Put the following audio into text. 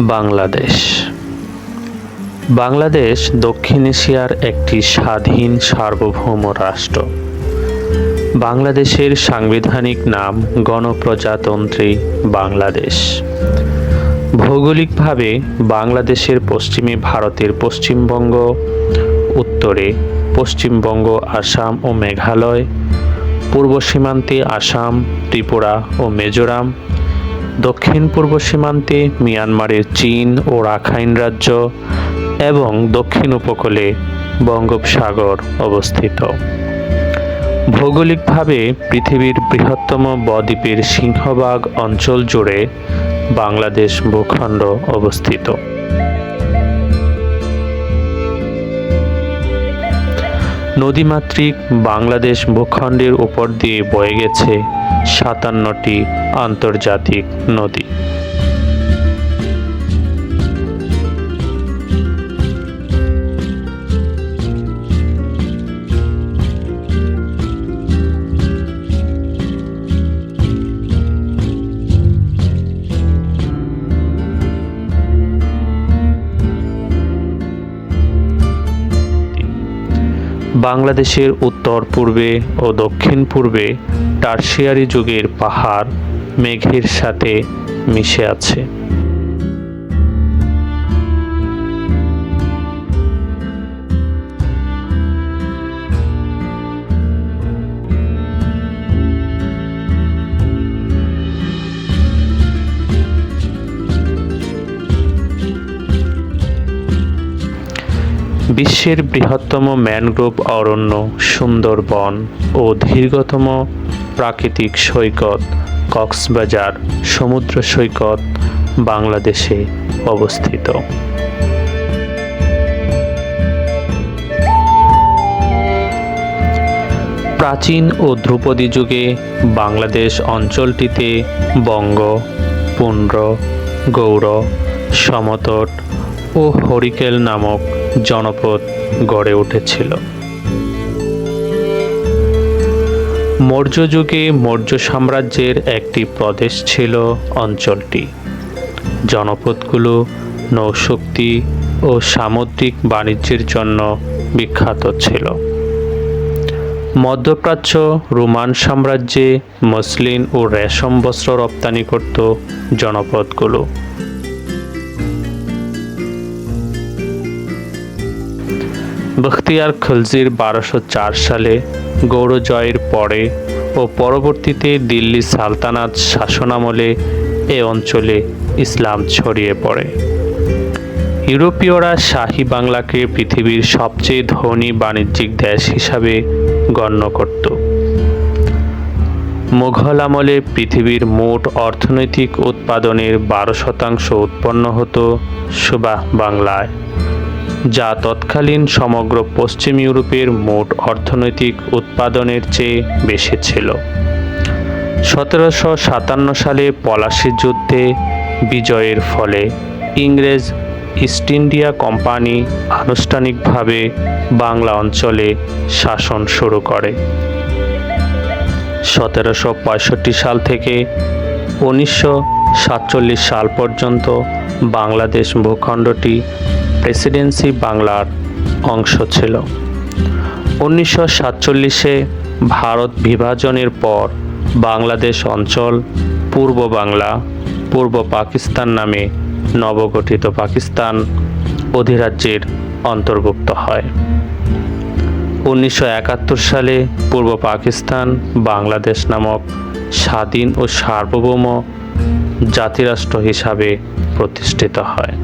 বাংলাদেশ। বাংলাদেশ দক্ষিণ এশিয়ার একটি স্বাধীন সার্বভৌম রাষ্ট্র। বাংলাদেশের সাংবিধানিক নাম গণপ্রজাতন্ত্রী বাংলাদেশ। ভৌগোলিকভাবে বাংলাদেশের পশ্চিমে ভারতের পশ্চিমবঙ্গ, উত্তরে পশ্চিমবঙ্গ, আসাম ও মেঘালয়, পূর্ব সীমান্তে আসাম, ত্রিপুরা ও মিজোরাম দক্ষিণ পূর্ব সীমান্তে মিয়ানমারের চীন ও রাখাইন রাজ্য এবং দক্ষিণ উপকূলে বঙ্গোপসাগর অবস্থিত। ভৌগোলিকভাবে পৃথিবীর বৃহত্তম বদ্বীপের সিংহভাগ অঞ্চল জুড়ে বাংলাদেশ ভূখণ্ড অবস্থিত। নদীমাতৃক বাংলাদেশ ভূখণ্ডের উপর দিয়ে বয়ে গেছে সাতান্নটি আন্তর্জাতিক নদী। বাংলাদেশের উত্তর পূর্বে ও দক্ষিণ পূর্বে টার্সিয়ারি যুগের পাহাড় মেঘের সাথে মিশে আছে। বিশ্বের বৃহত্তম ম্যানগ্রোভ অরণ্য সুন্দরবন ও দীর্ঘতম প্রাকৃতিক সৈকত কক্সবাজার সমুদ্র সৈকত বাংলাদেশে অবস্থিত। প্রাচীন ও ধ্রুপদী যুগে বাংলাদেশ অঞ্চলটিতে বঙ্গ পুন্ড্র গৌড়, সমতট ও হরিকেল নামক জনপদ গড়ে উঠেছিল। মৌর্য যুগে মৌর্য সাম্রাজ্যের একটি প্রদেশ ছিল অঞ্চলটি। জনপদগুলো নৌশক্তি ও সামুদ্রিক বাণিজ্যের জন্য বিখ্যাত ছিল। মধ্যপ্রাচ্য রোমান সাম্রাজ্যে মসলিন ও রেশম বস্ত্র রপ্তানি করত জনপদগুলো। বখতিয়ার খলজির বারোশো চার সালে গৌড়জয়ের পরে ও পরবর্তীতে দিল্লি সালতানাত শাসনামলে এ অঞ্চলে ইসলাম ছড়িয়ে পড়ে। ইউরোপীয়রা শাহী বাংলাকে পৃথিবীর সবচেয়ে ধনী বাণিজ্যিক দেশ হিসাবে গণ্য করত। মুঘল আমলে পৃথিবীর মোট অর্থনৈতিক উৎপাদনের বারো শতাংশ উৎপন্ন হতো সুবাহ বাংলায়। যা তৎকালীন সমগ্র পশ্চিম ইউরোপের মোট অর্থনৈতিক উৎপাদনের চেয়ে বেশি ছিল। সতেরোশো সাতান্ন সালে পলাশি যুদ্ধে বিজয়ের ফলে ইংরেজ ইস্ট ইন্ডিয়া কোম্পানি আনুষ্ঠানিকভাবে বাংলা অঞ্চলে শাসন শুরু করে। সতেরোশো পঁয়ষট্টি সাল থেকে উনিশশো সাতচল্লিশ সাল পর্যন্ত বাংলাদেশ ভূখণ্ডটি প্রেসিডেন্সি বাংলার অংশ ছিল। উনিশশো সাতচল্লিশে ভারত বিভাজনের পর বাংলাদেশ অঞ্চল পূর্ব বাংলা, পূর্ব পাকিস্তান নামে নবগঠিত পাকিস্তান অধিরাজ্যের অন্তর্ভুক্ত হয়। উনিশশো একাত্তর সালে পূর্ব পাকিস্তান বাংলাদেশ নামক স্বাধীন ও সার্বভৌম জাতিরাষ্ট্র হিসাবে প্রতিষ্ঠিত হয়।